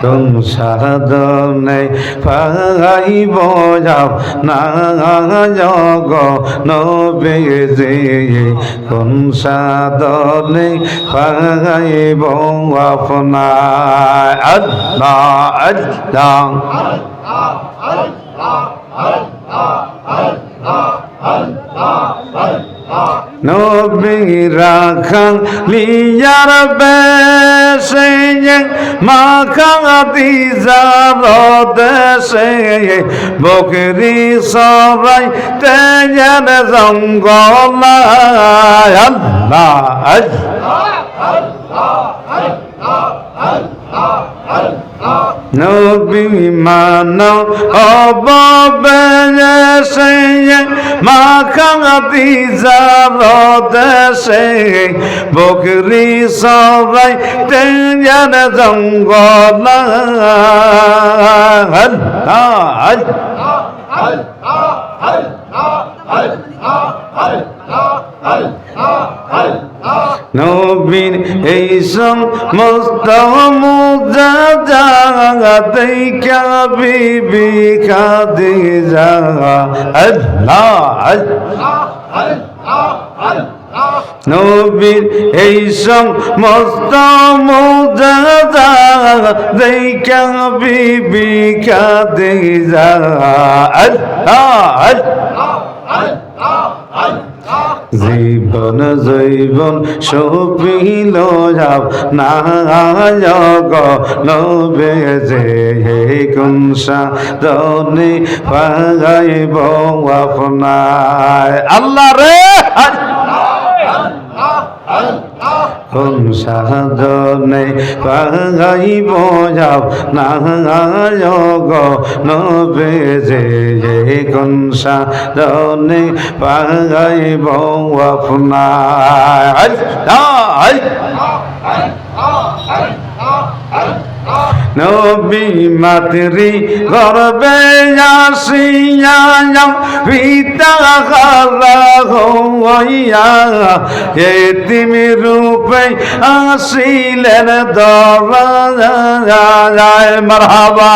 কোন সাধনে পাইব যাও না জগ নবেজে কোন সাধনে পাইব আপনার আল্লাহ আল্লাহ নবীরা খালিয়ার বেশে মাখাদি যাব দেশে বকরি সবাই তেজার জঙ্গলায় আল্লাহ আল্লাহ আল্লাহ আল্লাহ আল্লাহ নবী মান অববেশে মাখাতি যার দেশে বকরি সবাই তেজের জঙ্গল আল্লাহ নবীর এই সং মুস্তাহাতেই কাবিবি কাদে যা আল্লাহ নবীর এই সং মস্তা দেই কাবিবি কাদে যা আল্লাহ আল্লাহ আল্লাহ আল্লাহ। জীবন, জৈবন সপিল নায়ক লবে যে হে কুমসা দনে পাগাইব আপনায় আল্লাহ রে! আল্লাহ আল্লাহ আপন সাধনে পাহাই বোঝাও না যোগ নবে যে কোন সাধনে পাহাই বৌ আপনা নবী মাতৃ গর্বে আসিয়া পিতা হইয়া। এতিমি রূপে আসিলেন দরায় মারহাবা।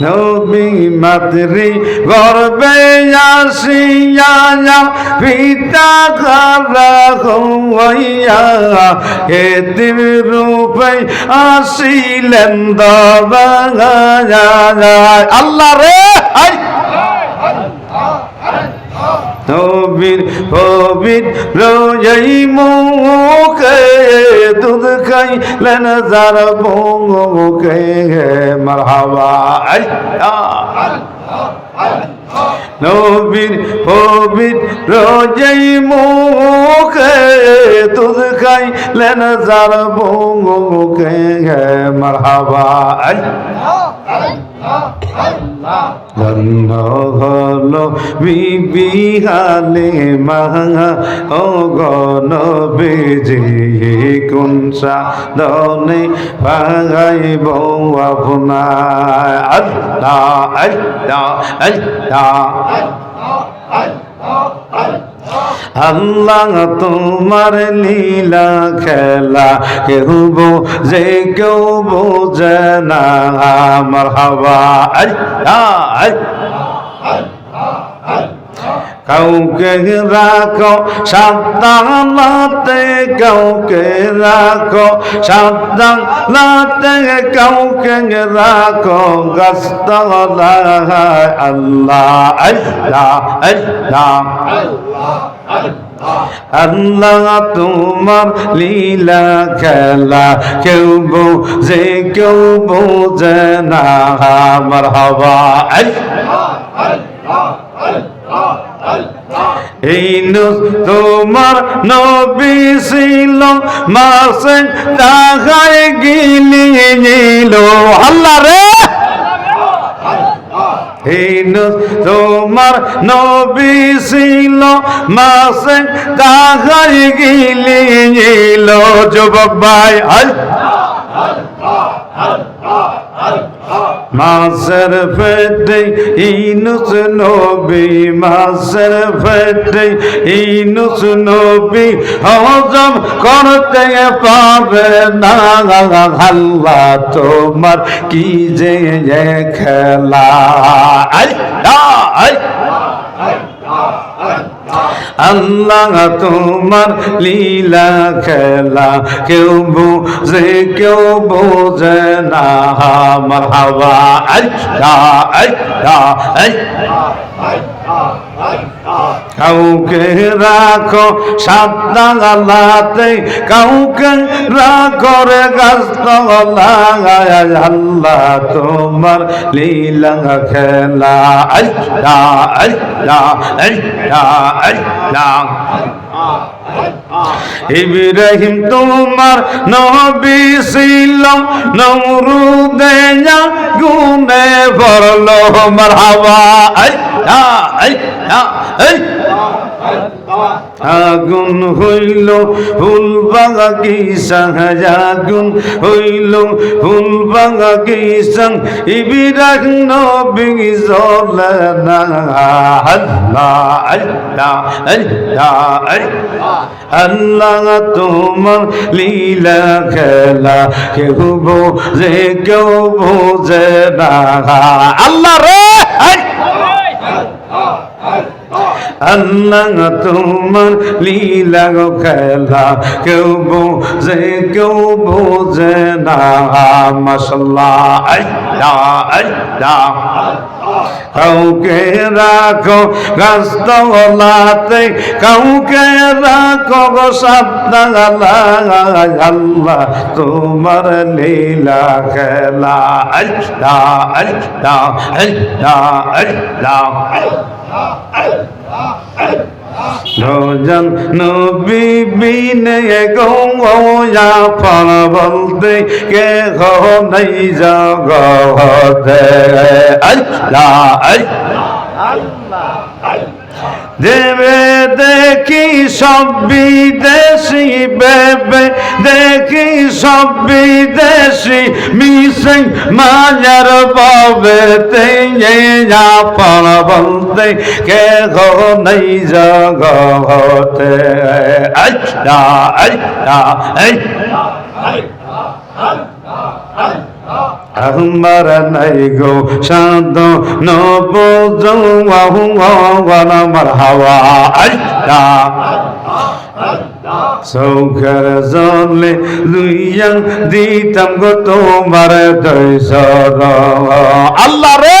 নবী মাতৃ গর্বে আসিয়া পিতা খালা হইয়া এতিম রূপে আসিলেন আল্লাহ রে আই নবীর পবিত রোজই মুখে দুধ খাইলেন যার মুখে মারহাবা। নবীর পবিত রোজই মুখে দুধ খাইলেন যার মুখে মারহাবা। গন্ধ ঘন বিবিহালে মাহা ও গণ বেজে কুনসা দনে পাগাইব আপনার? আল্লাহ আল্লাহ আল্লাহ। আল্লাহ, তোমার লীলা খেলা কেউ বোঝে কেউ বোঝে না। আমার হাওয়া আল্লাহ। কাউকে রাখো, সাবধানতে কাউকে রাখো, সাবধানতে কাউকে রাখো গস্ত আল্লাহ আল্লাহ আল্লাহ। আল্লাহ, তোমার লীলা খেলা কেউ বোঝে কেউ বোঝে না। আমার হওয়া এই তোমার নবী ছিল, মাসে তাহায় গিলি নিল। আল্লাহ রে! ইনুস তোমার নবী ছিল, মাসে তাহাই গিলিল যুবক ভাই আল্লাহ। মাসের ফেটে ইনুস নবী মাসের ফেটে ইনুস নবী, হজম করতে পারে না। আল্লাহ তোমার কি যে খেলা? আল্লাহ। আল্লাহ তোমার লীলা খেলা কেউ বুঝে কেউ বোঝে না। আমার হাওয়া আল্লাহ আল্লাহ কাউকে রাখো সাতটা গালাতে কাউকে রাখো রে গাছতলা আল্লাহ, তোমার লীলা খেলা। আল্লাহ আল্লাহ আল্লাহ আল্লাহ। ইব্রাহিম, তোমার নবী ছিল নমরুদে গুনে ভরলো মারহাবা। আল্লাহ আগুন হইল ফুল বাগাগিসা আগুন হইল ফুল বাগাগিসা ইবিরাহ নবী জলে না, আল্লাহ আল্লাহ আল্লাহ আল্লাহ। তোমার লীলা খেলা কেউ বোঝে কেউ বোঝে না। আল্লাহ রে! আল্লাহ তোমার লীলা গো খেলা কেউ বোঝে কেউ বোঝে না মশলা আল্লাহ আল্লাহ কাউকে রাখো গাছতলাতে কাউকে রাখো গো আল্লাহ তোমার লীলা খেলা। আল্লাহ আল্লাহ আল্লাহ আল্লাহ। রোজন নবী বিনে গৌয়া ফল বলতে কে গো নাই আল্লাহ আল্লাহ। দেবে দেখি সব বিদেশি বেবে, দেখি সব বিদেশি মিশে মাজার পাবে তেয়া পণ বলতে কে গো নেই জগতে। আচ্ছা আচ্ছা। আমার গো শান্ত আমার হাওয়া। সৌখের জলে লুইয়া দিতাম গো তোমার দৈশ আল্লাহ রে!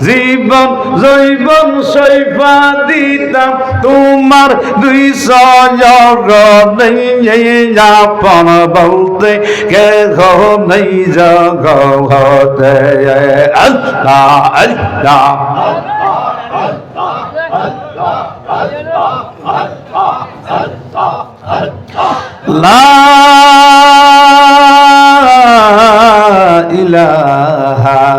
জীবন, জৈবন শৈবা দিতাম। তোমার দুই সপন বলতে কে নেই জগতে। আল্লাহ আল্লাহ লা ইলাহা